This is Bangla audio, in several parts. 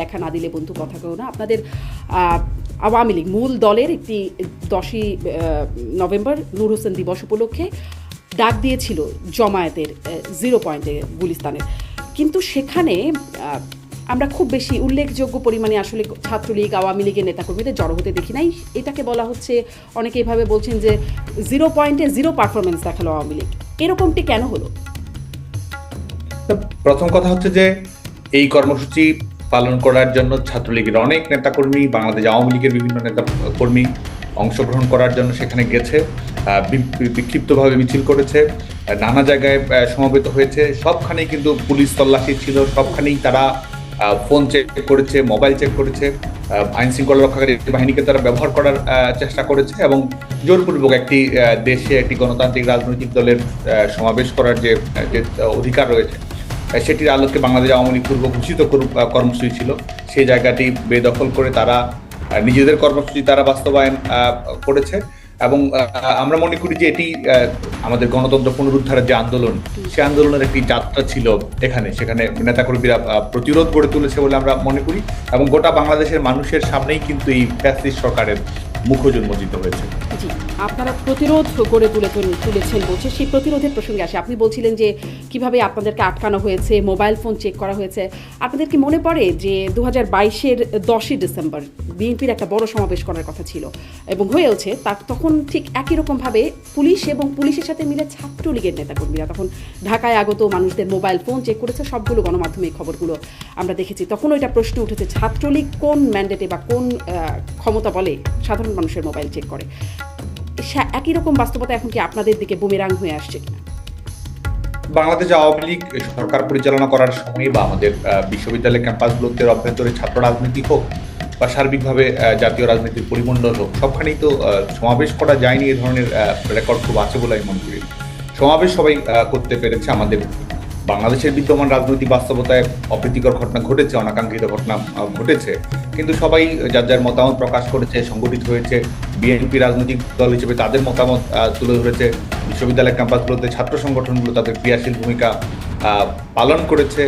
দেখা না দিলে বন্ধু কথা কেউ না। আপনাদের আওয়ামী লীগ মূল দলের একটি দশই নভেম্বর নূর হোসেন দিবস উপলক্ষে ডাক দিয়েছিল জমায়েতের জিরো পয়েন্টে গুলিস্তানের। কিন্তু সেখানে আমরা খুব বেশি উল্লেখযোগ্য পরিমাণে আসলে ছাত্রলীগ, আওয়ামী লীগের নেতাকর্মীদের জড়ো হতে দেখি নাই। এটাকে বলা হচ্ছে, অনেকে এভাবে বলছেন যে জিরো পয়েন্টে জিরো পারফরমেন্স দেখাল আওয়ামী লীগ। এরকমটি কেন হলো? প্রথম কথা হচ্ছে যে এই কর্মসূচি পালন করার জন্য ছাত্রলীগের অনেক নেতাকর্মী, বাংলাদেশ আওয়ামী লীগের বিভিন্ন নেতা কর্মী অংশগ্রহণ করার জন্য সেখানে গেছে বিক্ষিপ্তভাবে মিছিল করেছে নানা জায়গায় সমবেত হয়েছে, সবখানেই কিন্তু পুলিশ তল্লাশি ছিল, সবখানেই তারা ফোন চেক করেছে, মোবাইল চেক করেছে আইন শৃঙ্খলা রক্ষাকারী বাহিনীকে তারা ব্যবহার করার চেষ্টা করেছে এবং জোরপূর্বক একটি দেশে একটি গণতান্ত্রিক রাজনৈতিক দলের সমাবেশ করার যে অধিকার রয়েছে। সেটির আলোকে বাংলাদেশ আওয়ামী লীগ পূর্ব ঘোষিত করু- কর্মসূচি ছিল। সেই জায়গাটি বেদখল করে তারা নিজেদের কর্মসূচি তারা বাস্তবায়ন করেছে। এবং আমরা মনে করি যে এটি আমাদের গণতন্ত্র পুনরুদ্ধারের যে আন্দোলন, সে আন্দোলনের একটি যাত্রা ছিল এখানে। সেখানে নেতাকর্মীরা প্রতিরোধ গড়ে তুলেছে বলে আমরা মনে করি। এবং গোটা বাংলাদেশের মানুষের সামনেই কিন্তু এই ফ্যাসিস্ট সরকারের মুখোজ উন্মোচিত হয়েছে আপনারা প্রতিরোধ গড়ে তুলে তুলেছেন বলছে। সেই প্রতিরোধের প্রসঙ্গে আসে। আপনি বলছিলেন যে, কীভাবে আপনাদেরকে আটকানো হয়েছে, মোবাইল ফোন চেক করা হয়েছে। আপনাদের কি মনে পড়ে যে দু হাজার বাইশের দশই ডিসেম্বর বিএনপির একটা বড় সমাবেশ করার কথা ছিল এবং হয়েওছে, তার তখন ঠিক একই রকমভাবে পুলিশ এবং পুলিশের সাথে মিলে ছাত্রলীগের নেতাকর্মীরা তখন ঢাকায় আগত মানুষদের মোবাইল ফোন চেক করেছে, সবগুলো গণমাধ্যমে এই খবরগুলো আমরা দেখেছি। তখন ওইটা প্রশ্ন উঠেছে, ছাত্রলীগ কোন ম্যান্ডেটে বা কোন ক্ষমতা বলে সাধারণ মানুষের মোবাইল চেক করে? একই রকম বাস্তবতা এখন কি আপনাদের দিকে বুমেরাং হয়ে আসছে বাংলাদেশ আওয়ামী লীগ সরকার পরিচালনা করার সময় বা আমাদের বিশ্ববিদ্যালয় ক্যাম্পাসগুলোতে অভ্যন্তরে ছাত্র রাজনীতি হোক বা সার্বিকভাবে জাতীয় রাজনীতির পরিমণ্ডল হোক, সবখানেই তো সমাবেশ করা যায়নি এ ধরনের রেকর্ড খুব আছে বলে আমি মনে করি। সমাবেশ সবাই করতে পেরেছে আমাদের বাংলাদেশের বিদ্যমান রাজনৈতিক বাস্তবতায় অপ্রীতিকর ঘটনা ঘটেছে, অনাকাঙ্ক্ষিত ঘটনা ঘটেছে। কিন্তু সবাই যার যার মতামত প্রকাশ করেছে, সংগঠিত হয়েছে, বিএনপি রাজনৈতিক দল হিসেবে তাদের মতামত তুলে ধরেছে, বিশ্ববিদ্যালয় ক্যাম্পাসগুলোতে ছাত্র সংগঠনগুলো তাদের ক্রিয়াশীল ভূমিকা পালন করেছে।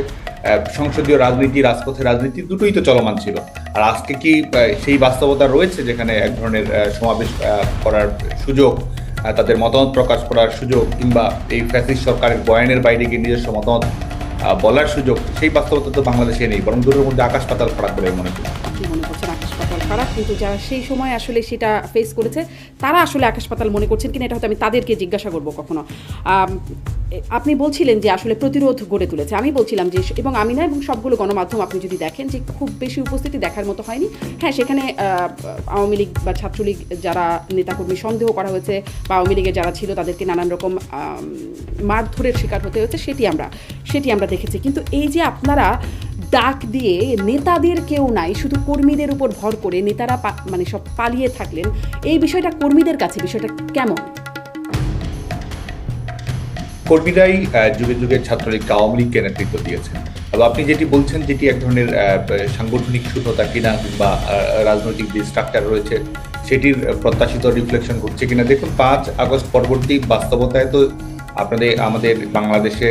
সংসদীয় রাজনীতি, রাজপথে রাজনীতি দুটোই তো চলমান ছিল। আর আজকে কি সেই বাস্তবতা রয়েছে যেখানে এক ধরনের সমাবেশ করার সুযোগ তাদের মতামত প্রকাশ করার সুযোগ কিংবা এই ফ্যাসিস সরকারের বয়ানের বাইরে গিয়ে নিজস্ব মতামত বলার সুযোগ, সেই বাস্তবতা তো বাংলাদেশে নেই, বরং দূরের মধ্যে আকাশ পাতাল ফারাক বলে মনে করি। মনে করছেন আকাশ পাতাল খারাপ, কিন্তু যারা সেই সময় আসলে সেটা ফেস করেছে, তারা আসলে আকাশ পাতাল মনে করছেন কিনা এটা হয়তো আমি তাদেরকে জিজ্ঞাসা করব কখনো। আপনি বলছিলেন যে আসলে প্রতিরোধ গড়ে তুলেছে। আমি বলছিলাম যে এবং আমি না এবং সবগুলো গণমাধ্যম আপনি যদি দেখেন যে খুব বেশি উপস্থিতি দেখার মতো হয়নি। হ্যাঁ সেখানে আওয়ামী লীগ বা ছাত্রলীগ যারা নেতাকর্মী সন্দেহ করা হয়েছে বা আওয়ামী লীগের যারা ছিল তাদেরকে নানান রকম মারধরের শিকার হতে হয়েছে, সেটি আমরা সেটি আমরা দেখেছি। কিন্তু এই যে আপনারা ডাক দিয়ে নেতাদের কেউ নাই, শুধু কর্মীদের উপর ভর করে নেতারা মানে সব পালিয়ে থাকলেন। এই বিষয়টা কর্মীদের কাছে, বিষয়টা কেমন? কর্মীরাই যুগে যুগে ছাত্রলীগকে আওয়ামী লীগকে নেতৃত্ব দিয়েছেন। এবং আপনি যেটি বলছেন, যেটি এক ধরনের সাংগঠনিক শূন্যতা কিনা কিংবা রাজনৈতিক যে স্ট্রাকচার রয়েছে, সেটির প্রত্যাশিত রিফ্লেকশন ঘটছে কিনা। দেখুন, পাঁচ আগস্ট পরবর্তী বাস্তবতায় তো আপনাদের, আমাদের বাংলাদেশে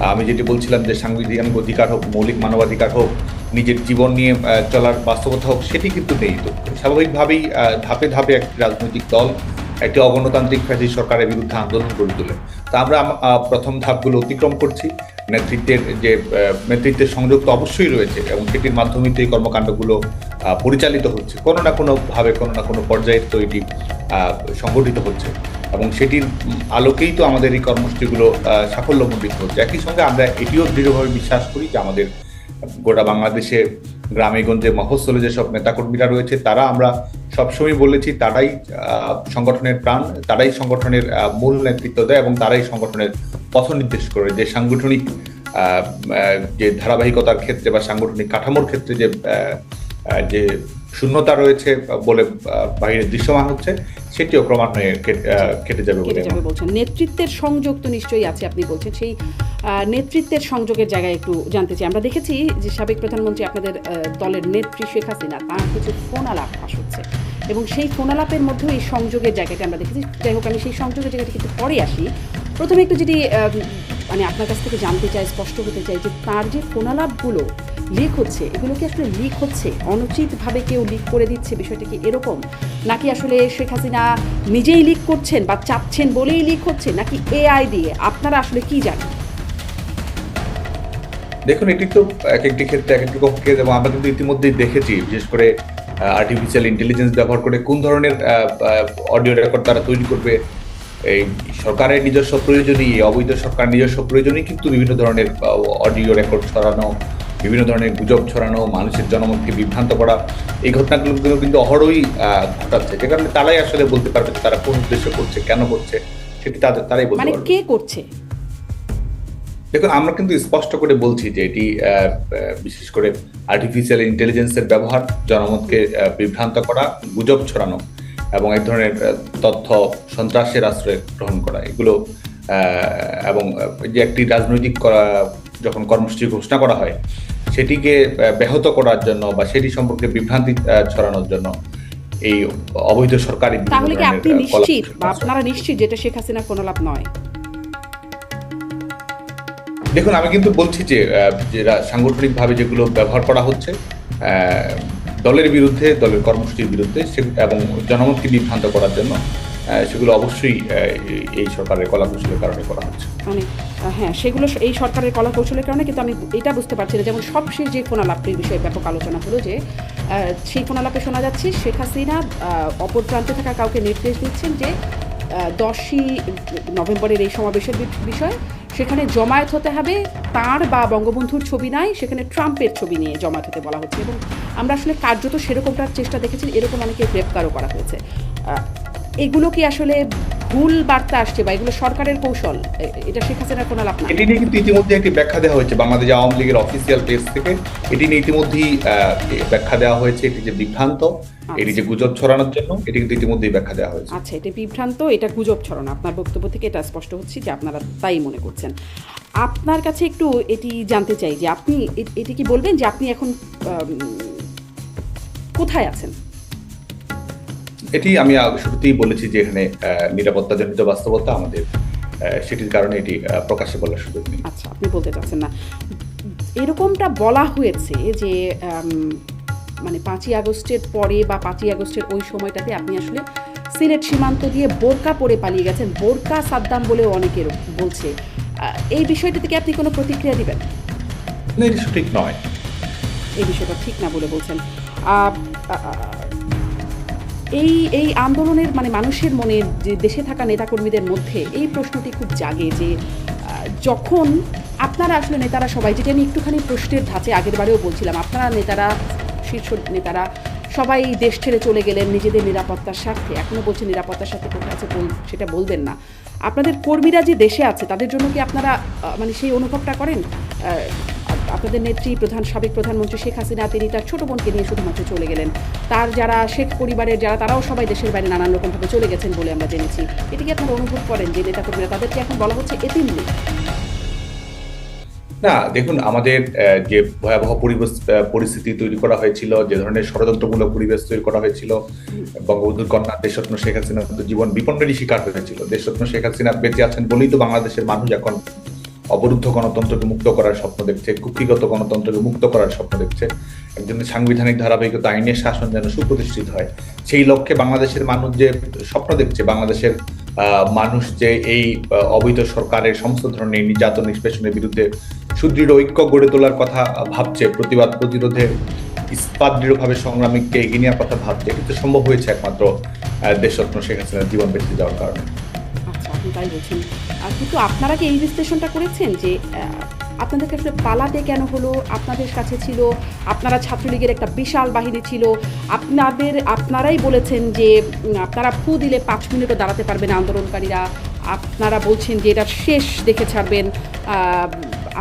আমি যেটি বলছিলাম যে সাংবিধানিক অধিকার হোক, মৌলিক মানবাধিকার হোক, নিজের জীবন নিয়ে চলার বাস্তবতা হোক, সেটি কিন্তু নেই। তো স্বাভাবিকভাবেই ধাপে ধাপে একটি রাজনৈতিক দল একটি অগণতান্ত্রিক ফ্যাসিস্ট সরকারের বিরুদ্ধে আন্দোলন গড়ে তোলে। তা আমরা প্রথম ধাপগুলো অতিক্রম করছি। নেতৃত্বের যে নেতৃত্বের সংযোগ তো অবশ্যই রয়েছে এবং সেটির মাধ্যমে এই কর্মকাণ্ডগুলো পরিচালিত হচ্ছে। কোনো না কোনোভাবে কোনো না কোনো পর্যায়ে তো এটি সংগঠিত হচ্ছে এবং সেটির আলোকেই তো আমাদের এই কর্মসূচিগুলো সাফল্যমণ্ডিত হচ্ছে। একই সঙ্গে আমরা এটিও দৃঢ়ভাবে বিশ্বাস করি যে আমাদের গোটা বাংলাদেশে গ্রামে গঞ্জে মফস্বলে যেসব নেতাকর্মীরা রয়েছে, তারা আমরা সবসময় বলেছি, তারাই সংগঠনের প্রাণ, তারাই সংগঠনের মূল নেতৃত্ব দেয় এবং তারাই সংগঠনের পথ নির্দেশ করে। যে সাংগঠনিক যে ধারাবাহিকতার ক্ষেত্রে বা সাংগঠনিক কাঠামোর ক্ষেত্রে যে যে শূন্যতা রয়েছে বলে বাইরে দৃশ্যমান হচ্ছে, সেটিও ক্রমান্বয়ে কেটে যাবে বলে বলছেন। নেতৃত্বের সংযোগ তো নিশ্চয়ই আছে, আপনি বলছেন। সেই নেতৃত্বের সংযোগের জায়গায় একটু জানতে চাই। আমরা দেখেছি যে সাবেক প্রধানমন্ত্রী আপনাদের দলের নেত্রী শেখ হাসিনা, তার কিছু ফোন আলাপ হচ্ছে। এবং সেই ফোন আলাপের মধ্যেও এই সংযোগের জায়গাটা আমরা দেখেছি। যাই হোক, আমি সেই সংযোগের জায়গাটা কিন্তু পরে আসি। প্রথমে একটু যদি মানে আপনার কাছ থেকে জানতে চাই, স্পষ্ট হতে চাই যে তার যে ফোনালাপগুলো লিক হচ্ছে, এগুলো কি আসলে লিক হচ্ছে? অনুচিতভাবে কেউ লিক করে দিচ্ছে বিষয়টা কি এরকম? নাকি আসলে শেখ হাসিনা নিজেই লিক করছেন বা চাচ্ছেন বলেই লিক হচ্ছে? নাকি এআই দিয়ে? আপনারা আসলে কি জানেন? দেখুন, এটি তো এক একটি ক্ষেত্রে, এক একটি পক্ষে, এবং আমরা কিন্তু ইতিমধ্যেই দেখেছি, বিশেষ করে আর্টিফিশিয়াল ইন্টেলিজেন্স ব্যবহার করে কোন ধরনের অডিও রেকর্ড তারা তৈরি করবে এই সরকারের নিজস্ব প্রয়োজনই অবৈধ সরকার নিজস্ব প্রয়োজনই কিন্তু বিভিন্ন ধরনের অডিও রেকর্ড ছড়ানো বিভিন্ন ধরনের গুজব ছড়ানো মানুষের জনমতকে বিভ্রান্ত করা এই ঘটনাগুলো কিন্তু অহরই ঘটাচ্ছে। যে কারণে তারাই আসলে বলতে পারবে তারা কোন উদ্দেশ্য করছে কেন করছে সেটি তাদের তারাই বলতে মানে পারবে। কে করছে? দেখুন আমরা কিন্তু স্পষ্ট করে বলছি যে এটি বিশেষ করে আর্টিফিশিয়াল ইন্টেলিজেন্সের ব্যবহার জনমতকে বিভ্রান্ত করা গুজব ছড়ানো এবং এক ধরনের তথ্য সন্ত্রাসের আশ্রয় গ্রহণ করা। এগুলো এবং যে একটি রাজনৈতিক করা যখন কর্মসূচি ঘোষণা করা হয় সেটিকে ব্যাহত করার জন্য বা সেটি সম্পর্কে বিভ্রান্তি ছড়ানোর জন্য এই অবৈধ সরকারি তাহলে কি আপনি নিশ্চিত বা আপনারা নিশ্চিত যেটা শেখ হাসিনার ফোনালাপ নয়? দেখুন আমি কিন্তু বলছি যে সাংগঠনিকভাবে যেগুলো ব্যবহার করা হচ্ছে আহ, দলের বিরুদ্ধে, দলের কর্মসূচির বিরুদ্ধে এবং জনমতকে বিভ্রান্ত করার জন্য সেগুলো অবশ্যই এই- সরকারের কলাকৌশলের কারণে করা হচ্ছে। মানে হ্যাঁ সেগুলো এই সরকারের কলা কৌশলের কারণে কিন্তু আমি এটা বুঝতে পারছি না। যেমন সবশেষ যে ফোনালাপটির বিষয়ে ব্যাপক আলোচনা হলো যে সেই ফোনালাপে শোনা যাচ্ছে শেখ হাসিনা অপর প্রান্তে থাকা কাউকে নির্দেশ দিচ্ছেন যে দশই নভেম্বরের এই সমাবেশের বিষয় সেখানে জমায়েত হতে হবে। তার বা বঙ্গবন্ধুর ছবি নাই, সেখানে ট্রাম্পের ছবি নিয়ে জমায়েত হতে বলা হচ্ছে এবং আমরা আসলে কার্যত সেরকমটার চেষ্টা দেখেছি, এরকম অনেকে গ্রেপ্তারও করা হয়েছে। এগুলো কি আসলে ভুল বার্তা আসছে বা এগুলো সরকারের কৌশল এটা শেখ হাসিনার কোনো লাভ এটি নিয়ে কিন্তু ইতিমধ্যে একটি ব্যাখ্যা দেওয়া হয়েছে বাংলাদেশ আওয়ামী লীগের অফিসিয়াল পেজ থেকে। এটি নিয়ে ইতিমধ্যেই ব্যাখ্যা দেওয়া হয়েছে এটি যে বিভ্রান্ত এটি যে গুজব ছড়ানোর জন্য এটি কিন্তু ইতিমধ্যেই ব্যাখ্যা দেওয়া হয়েছে। আচ্ছা এটা বিভ্রান্ত এটা গুজব ছড়ানো। আপনার বক্তব্য থেকে এটা স্পষ্ট হচ্ছে যে আপনারা তাই মনে করছেন। আপনার কাছে একটু এটি জানতে চাই যে আপনি এটি কি বলবেন যে আপনি এখন কোথায় আছেন? এটি আমি শুরুতেই বলেছি যে এখানে নিরাপত্তাজনিত বাস্তবতা আমাদের সেটির কারণে এটি প্রকাশ্যে বলার সুযোগ নেই। আচ্ছা আপনি বলতে চাচ্ছেন না। এরকমটা বলা হয়েছে যে মানে পাঁচই আগস্টের পরে বা পাঁচই আগস্টের ওই সময়টাতে আপনি আসলে সিলেট সীমান্ত দিয়ে বোরকা পরে পালিয়ে গেছেন। বোরকা সাদ্দাম বলেও অনেকের বলছে। এই বিষয়টা থেকে আপনি কোনো প্রতিক্রিয়া দিবেন? না এটি নয়। এই বিষয়টা ঠিক না বলে বলছেন। এই এই আন্দোলনের মানে মানুষের মনে যে দেশে থাকা নেতাকর্মীদের মধ্যে এই প্রশ্নটি খুব জাগে যে যখন আপনারা আসলে নেতারা সবাই, যেটা আমি একটুখানি প্রশ্নের ধাঁচে আগের বারেও বলছিলাম, আপনারা নেতারা, শীর্ষ নেতারা সবাই দেশ ছেড়ে চলে গেলেন নিজেদের নিরাপত্তার স্বার্থে। এখনও বলছে নিরাপত্তার স্বার্থে কোথায় আছে সেটা বলবেন না। আপনাদের কর্মীরা যে দেশে আছে, তাদের জন্য কি আপনারা মানে সেই অনুভবটা করেন? আপনাদের নেত্রী প্রধান সাবেক প্রধানমন্ত্রী শেখ হাসিনা তিনি তার ছোট বোনকে নিয়ে শুধুমাত্র চলে গেলেন। তার যারা শেখ পরিবারের যারা তারাও সবাই দেশের বাইরে নানান রকমভাবে চলে গেছেন বলে আমরা জেনেছি। এটি কি আপনারা অনুভব করেন যে নেতাকর্মীরা তাদেরকে এখন বলা হচ্ছে এতিম না দেখুন আমাদের যে ভয়াবহ পরিবেশ পরিস্থিতি তৈরি করা হয়েছিল যে ধরনের ষড়যন্ত্রমূলক পরিবেশ তৈরি করা হয়েছিল বঙ্গবন্ধুর কন্যা দেশরত্ন শেখ হাসিনা জীবন বিপন্নেরই শিকার হয়েছিল। দেশরত্ন শেখ হাসিনা বেঁচে আছেন বলেই তো বাংলাদেশের মানুষ এখন অবরুদ্ধ গণতন্ত্রকে মুক্ত করার স্বপ্ন দেখছে, কুক্ষিগত গণতন্ত্রকে মুক্ত করার স্বপ্ন দেখছে। একজন সাংবিধানিক ধারাবাহিকতা আইনের শাসন যেন সুপ্রতিষ্ঠিত হয়। সেই লক্ষ্যে বাংলাদেশের মানুষ যে স্বপ্ন দেখছে, বাংলাদেশের মানুষ যে এই অবৈধ সরকারের সমস্ত ধরনের নির্যাতন নিষ্পেষণের বিরুদ্ধে সুদৃঢ় ঐক্য গড়ে তোলার কথা ভাবছে, প্রতিবাদ প্রতিরোধে ইস্পাত দৃঢ়ভাবে সংগ্রামীকে এগিয়ে নেওয়ার কথা ভাবছে। কিন্তু সম্ভব হয়েছে একমাত্র দেশরত্ন শেখ হাসিনার জীবন বেঁচে যাওয়ার কারণে। আচ্ছা আপনি তাই বলছেন। কিন্তু আপনারা কি এই বিশ্লেষণটা করেছেন যে আপনাদের কাছে পালাতে কেন হলো, আপনাদের কাছে ছিল, আপনারা ছাত্রলীগের একটা বিশাল বাহিনী ছিল, আপনাদের, আপনারাই বলেছেন যে আপনারা ফু দিলে পাঁচ মিনিটও দাঁড়াতে পারবেন আন্দোলনকারীরা, আপনারা বলছেন যে এটা শেষ দেখে ছাড়বেন।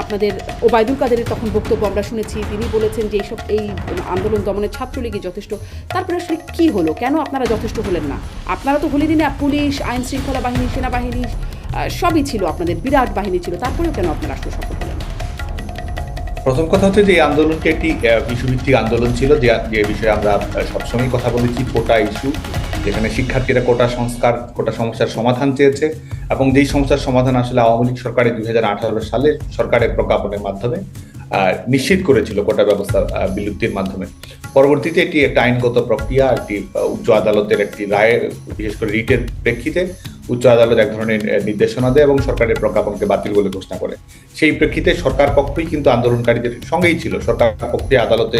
আপনাদের ওবায়দুল কাদেরের তখন বক্তব্য আমরা শুনেছি, তিনি বলেছেন যে এইসব, এই আন্দোলন দমনের ছাত্রলীগই যথেষ্ট। তারপরে আসলে কী হলো? কেন আপনারা যথেষ্ট হলেন না? আপনারা তো হলেনই না, পুলিশ আইন শৃঙ্খলা বাহিনী, সেনাবাহিনী সবই ছিল, আপনাদের বিরাট বাহিনী ছিল, তারপরেও কেন আপনারা আসলে সফল হলেন? প্রথম কথা হচ্ছে যে, এই আন্দোলনটি একটি বিশ্বভিত্তিক আন্দোলন ছিল, যে যে বিষয়ে আমরা সবসময় কথা বলেছি, কোটা ইস্যু, যেখানে শিক্ষার্থীরা কোটা সংস্কার, কোটা সমস্যার সমাধান চেয়েছে, এবং যেই সমস্যার সমাধান আসলে আওয়ামী লীগ সরকারের দুই হাজার আঠারো সালে সরকারের প্রজ্ঞাপনের মাধ্যমে নিশ্চিত করেছিল কোটা ব্যবস্থা বিলুপ্তির মাধ্যমে। পরবর্তীতে এটি একটা আইনগত প্রক্রিয়া, একটি উচ্চ আদালতের একটি রায়, বিশেষ করে রিটের প্রেক্ষিতে উচ্চ আদালত এক ধরনের নির্দেশনা দেয় এবং সরকারের প্রজ্ঞাপনকে বাতিল বলে ঘোষণা করে। সেই প্রেক্ষিতে সরকার পক্ষই কিন্তু আন্দোলনকারীদের সঙ্গেই ছিল। সরকার পক্ষে আদালতে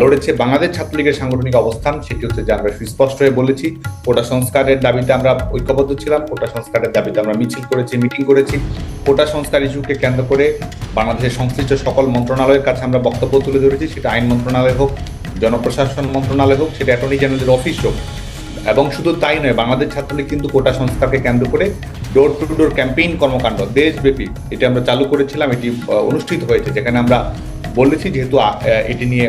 লড়েছে। বাংলাদেশ ছাত্রলীগের সাংগঠনিক অবস্থান, সেটি হচ্ছে যে আমরা সুস্পষ্ট হয়ে বলেছি কোটা সংস্কারের দাবিতে আমরা ঐক্যবদ্ধ ছিলাম কোটা সংস্কারের দাবিতে আমরা মিছিল করেছি, মিটিং করেছি। কোটা সংস্কার ইস্যুকে কেন্দ্র করে বাংলাদেশের সংশ্লিষ্ট সকল মন্ত্রণালয়ের কাছে আমরা বক্তব্য তুলে ধরেছি। সেটা আইন মন্ত্রণালয় হোক, জনপ্রশাসন মন্ত্রণালয় হোক, সেটা অ্যাটর্নি জেনারেলের অফিস হোক এবং শুধু তাই নয়, বাংলাদেশ ছাত্রলীগ কিন্তু কোটা সংস্কারকে কেন্দ্র করে ডোর টু ডোর ক্যাম্পেইন কর্মকাণ্ড, দেশব্যাপী এটি আমরা চালু করেছিলাম, এটি অনুষ্ঠিত হয়েছে, যেখানে আমরা বলেছি যেহেতু এটি নিয়ে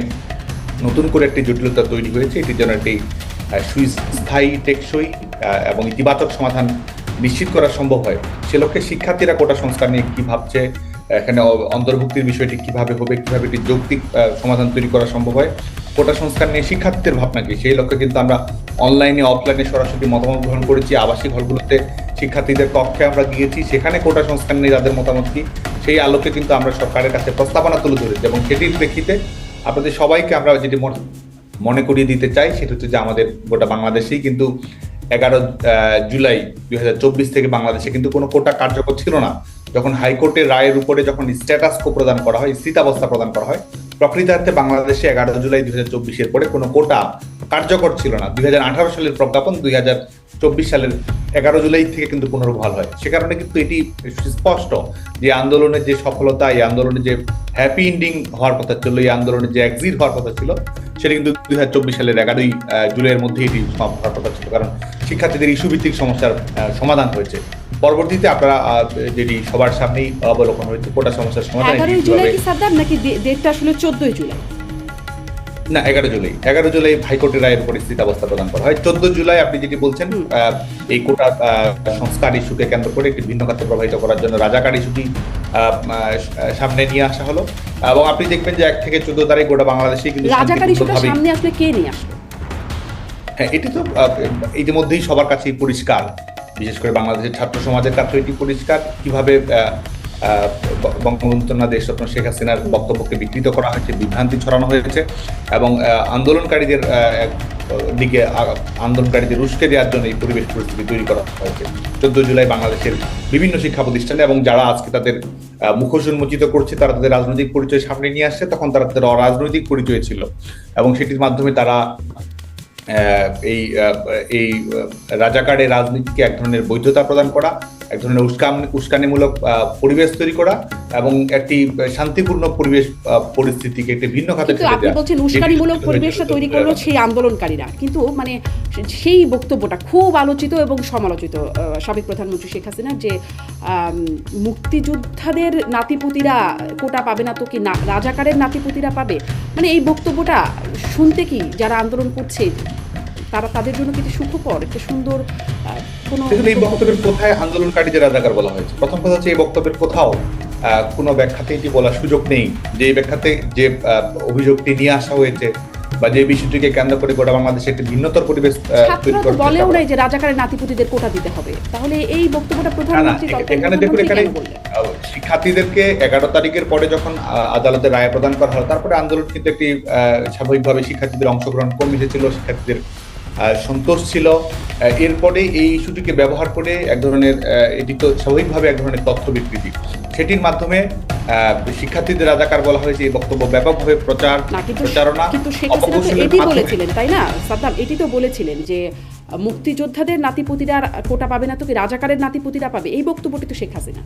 নতুন করে একটি জটিলতা তৈরি হয়েছে এটির জন্য একটি সুস্থায়ী, টেকসই এবং ইতিবাচক সমাধান নিশ্চিত করা সম্ভব হয়। সে লক্ষ্যে শিক্ষার্থীরা কোটা সংস্কার নিয়ে কী ভাবছে, এখানে অন্তর্ভুক্তির বিষয়টি কীভাবে হবে, কীভাবে একটি যৌক্তিক সমাধান তৈরি করা সম্ভব হয়, কোটা সংস্কার নিয়ে শিক্ষার্থীদের ভাবনা কি? সেই লক্ষ্যে কিন্তু আমরা অনলাইনে, অফলাইনে সরাসরি মতামত গ্রহণ করেছি। আবাসিক হলগুলোতে শিক্ষার্থীদের কক্ষে আমরা গিয়েছি। সেখানে কোটা সংস্কার নিয়ে তাদের মতামত কি, সেই আলোকে কিন্তু আমরা সরকারের কাছে প্রস্তাবনা তুলে ধরেছি এবং সেটির প্রেক্ষিতে আপনাদের সবাইকে আমরা যেটি মনে- মনে করিয়ে দিতে চাই, সেটা হচ্ছে যে আমাদের গোটা বাংলাদেশেই কিন্তু এগারো জুলাই দু হাজার চব্বিশ থেকে বাংলাদেশে কিন্তু কোনো কোটা কার্যকর ছিল না। যখন হাইকোর্টের রায়ের উপরে যখন স্ট্যাটাস কো প্রদান করা হয়, স্থিতাবস্থা প্রদান করা হয় প্রকৃতার্থে বাংলাদেশে এগারো জুলাই দুই হাজার চব্বিশের পরে কোনো কোটা কার্যকর ছিল না। দুই হাজার আঠারো সালের প্রজ্ঞাপন, দুই হাজার চব্বিশ সালের এগারো জুলাই থেকে কিন্তু পুনর্বহাল হয়। সে কারণে কিন্তু এটি স্পষ্ট যে আন্দোলনের যে সফলতা, এই আন্দোলনের যে হ্যাপি এন্ডিং হওয়ার কথা ছিল, এই আন্দোলনের যে এক্সিট হওয়ার কথা ছিল, সেটা কিন্তু দুই হাজার চব্বিশ সালের এগারোই জুলাইয়ের মধ্যে এটি সমাপ্ত হওয়ার কথা ছিল। কারণ শিক্ষার্থীদের ইস্যু ভিত্তিক সমস্যার সমাধান হয়েছে। পরবর্তীতে আপনারা যেটি সবার সামনেই অবলোকন হয়েছে কোটা সমস্যার সমাধান এগারোই জুলাই কি সাদ্দাম নাকি ডেটটা আসলে চোদ্দই জুলাই? না এগারো জুলাই। এগারো জুলাই হাইকোর্টের রায়ের উপর স্থিতাবস্থা প্রদান করা হয়। চোদ্দ জুলাই আপনি যেটি বলছেন এই কোটা সংস্কার ইস্যুকে কেন্দ্র করে একটি ভিন্ন খাতে প্রবাহিত করার জন্য রাজাকার ইস্যুটি সামনে নিয়ে আসা হলো। এবং আপনি দেখবেন যে এক থেকে চোদ্দ তারিখ গোটা বাংলাদেশে কিন্তু রাজাকার ইস্যুটা সামনে আসলে কে নিয়ে আসবে? হ্যাঁ এটি তো ইতিমধ্যেই সবার কাছেই পরিষ্কার। বিশেষ করে বাংলাদেশের ছাত্র সমাজের কাছে এটি পরিষ্কার। কীভাবে আহ, আহ, ব- বঙ্গবন্ধু কন্যা দেশরত্ন শেখ হাসিনার বক্তব্যকে বিকৃত করা হয়েছে বিভ্রান্তি ছড়ানো হয়েছে এবং আন্দোলনকারীদের দিকে আন্দোলনকারীদের উস্কে দেওয়ার জন্য এই পরিবেশ পরিস্থিতি তৈরি করা হয়েছে। চোদ্দ জুলাই বাংলাদেশের বিভিন্ন শিক্ষা প্রতিষ্ঠানে এবং যারা আজকে তাদের মুখোশ উন্মোচিত করছে তারা তাদের রাজনৈতিক পরিচয় সামনে নিয়ে আসছে তখন তারা তাদের অরাজনৈতিক পরিচয় ছিল এবং সেটির মাধ্যমে তারা এই এই রাজাকারের রাজনীতিকে এক ধরনের বৈধতা প্রদান করা এক ধরনের উস্কান উস্কানিমূলক আহ, পরিবেশ তৈরি করা এবং একটি শান্তিপূর্ণ পরিবেশ পরিস্থিতিকে একটি ভিন্ন খাতে কিন্তু ঠেলে আপনি বলছেন উস্কানিমূলক পরিবেশটা তৈরি করল সেই আন্দোলনকারীরা। কিন্তু মানে সেই বক্তব্যটা খুব আলোচিত এবং সমালোচিত সাবেক প্রধানমন্ত্রী শেখ হাসিনা যে মুক্তিযোদ্ধাদের নাতিপুতিরা কোটা পাবে না তো কি না রাজাকারের নাতিপুতিরা পাবে? মানে এই বক্তব্যটা শুনতে কি যারা আন্দোলন করছে তারা তাদের জন্য কি একটি সুখকর একটা সুন্দর দেখুন এই বক্তব্যের কোথায় আন্দোলনকারীদের রাজাকার বলা হয়েছে? প্রথম কথা হচ্ছে এই বক্তব্যের কোথাও কোনো ব্যাখ্যাতে এটি বলার সুযোগ নেই। যে এই ব্যাখ্যাতে যে অভিযোগটি নিয়ে আসা হয়েছে বা যে বিষয়টিকে কেন্দ্র করে গোটা বাংলাদেশে একটি ভিন্নতর পরিবেশ বলেও নাই যে রাজাকারের নাতিপুতিদের কোটা দিতে হবে। তাহলে এই বক্তব্যটা প্রধানমন্ত্রী এখানে দেখুন এখানে শিক্ষার্থীদেরকে এগারো তারিখের পরে যখন আদালতে রায় প্রদান করা হলো তারপরে আন্দোলন কিন্তু একটি আহ, স্বাভাবিকভাবে শিক্ষার্থীদের অংশগ্রহণ কমে এসেছিল শিক্ষার্থীদের সন্তোষ ছিল। এরপরে এই ইস্যুটিকে ব্যবহার করে এক ধরনের এটি তো স্বাভাবিকভাবে এক ধরনের তথ্য বিকৃতি। সেটির মাধ্যমে শিক্ষার্থীদের রাজাকার বলা হয়েছে এই বক্তব্য ব্যাপকভাবে প্রচার প্রচারণা কিন্তু শেখ হাসিনা এটি বলেছিলেন তাই না? সাদ্দাম এটি তো বলেছিলেন যে মুক্তিযোদ্ধাদের নাতিপুতিরা কোটা পাবে না তো কি রাজাকারের নাতিপুতিরা পাবে? এই বক্তব্যটি তো শেখ হাসিনা।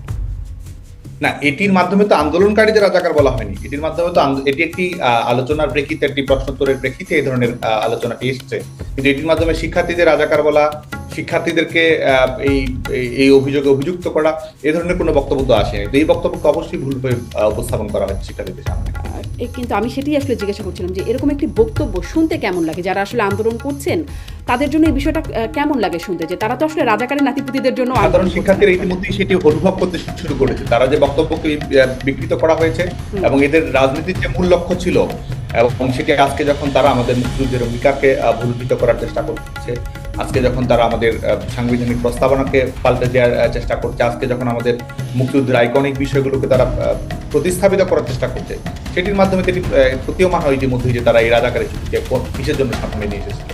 না, এটির মাধ্যমে তো আন্দোলনকারীদের রাজাকার বলা হয়নি, এটির মাধ্যমে তো এটি একটি আলোচনার প্রেক্ষিতে, একটি প্রশ্নোত্তরের প্রেক্ষিতে এই ধরনের আলোচনাটি এসছে। কিন্তু এটির মাধ্যমে শিক্ষার্থীদের রাজাকার বলা, শিক্ষার্থীদেরকে এই, এই- অভিযোগে অভিযুক্ত করা, এ ধরনের কোনো বক্তব্য তো আসেনি। তো এই বক্তব্যকে অবশ্যই ভুলভাবে উপস্থাপন করা হয়েছে শিক্ষার্থীদের সামনে। কিন্তু আমি সেটাই আসলে জিজ্ঞাসা করছিলাম যে এরকম একটি বক্তব্য শুনতে কেমন লাগে? যারা আসলে আন্দোলন করছেন তাদের জন্য এই বিষয়টা কেমন লাগে শুনতে? যে তারা তো আসলে রাজাকারের নাতিপুতিদের জন্য সাধারণ শিক্ষার্থীরা। ইতিমধ্যেই সেটি অনুভব করতে শুরু করেছে। তারা যে বক্তব্যকে বিকৃত করা হয়েছে এবং এদের রাজনীতির যে মূল লক্ষ্য ছিল এবং সেটি আজকে যখন তারা আমাদের মুক্তিযুদ্ধের অঙ্গীকারকে ভুলভিত করার চেষ্টা করছে আজকে যখন তারা আমাদের সাংবিধানিক প্রস্তাবনাকে পাল্টে দেওয়ার চেষ্টা করছে, আজকে যখন আমাদের মুক্তিযুদ্ধের আইকনিক বিষয়গুলোকে তারা প্রতিস্থাপিত করার চেষ্টা করছে, সেটির মাধ্যমে তিনি প্রতীয়মান হয় ইতিমধ্যেই যে তারা এই রাজাকারের চুক্তিকে কিসের জন্য সামনে নিয়ে এসেছিল।